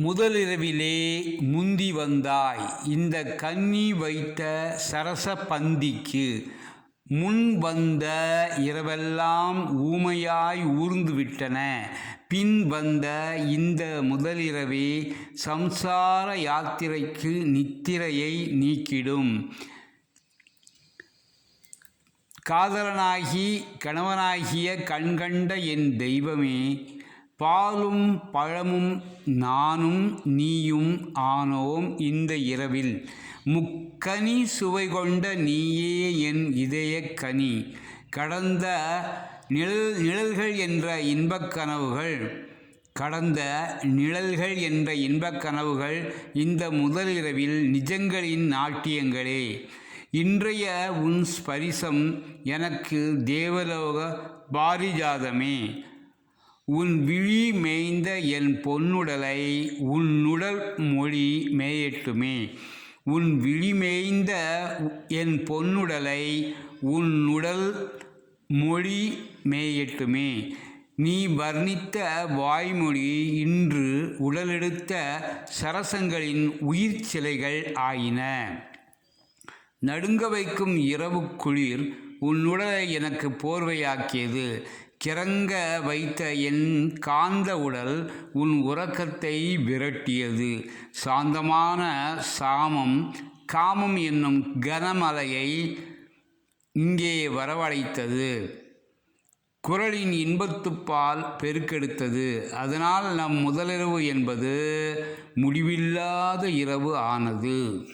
முதலிரவிலே முந்தி வந்தாய். இந்த கன்னி வைத்த சரச பந்திக்கு முன் வந்த இரவெல்லாம் ஊமையாய் ஊர்ந்துவிட்டன பின் வந்த இந்த முதலிரவே சம்சார யாத்திரைக்கு நித்திரையை நீக்கிடும். காதலனாகி கணவனாகிய கண்கண்ட என் தெய்வமே பாலும் பழமும் நானும் நீயும் ஆனோம் இந்த இரவில். முக்கனி சுவை கொண்ட நீயே என் இதய கனி. கடந்த நிழல் நிழல்கள் என்ற இன்பக் கனவுகள் கடந்த நிழல்கள் என்ற இன்பக் கனவுகள் இந்த முதலிரவில் நிஜங்களின் நாட்டியங்களே. இன்றைய உன் ஸ்பரிசம் எனக்கு தேவலோக பாரிஜாதமே. உன் விழி மேய்ந்த என் பொன்னுடலை உன்னுடல் மொழி மேயட்டுமே. உன் விழி மேய்ந்த என் பொன்னுடலை உன்னுடல் மொழி மேயட்டுமே. நீ வர்ணித்த வாய்மொழி இன்று உடலெடுத்த சரசங்களின் உயிர் சிலைகள் ஆயின. நடுங்க வைக்கும் இரவு குளிர் உன்னுடலை எனக்கு போர்வையாக்கியது. கிறங்க வைத்த என் காந்த உடல் உன் உறக்கத்தை விரட்டியது. சாந்தமான சாமம் காமம் என்னும் கனமலையை இங்கே வரவழைத்தது. குரலின் இன்பத்துப்பால் பெருக்கெடுத்தது. அதனால் நம் முதலிரவு என்பது முடிவில்லாத இரவு ஆனது.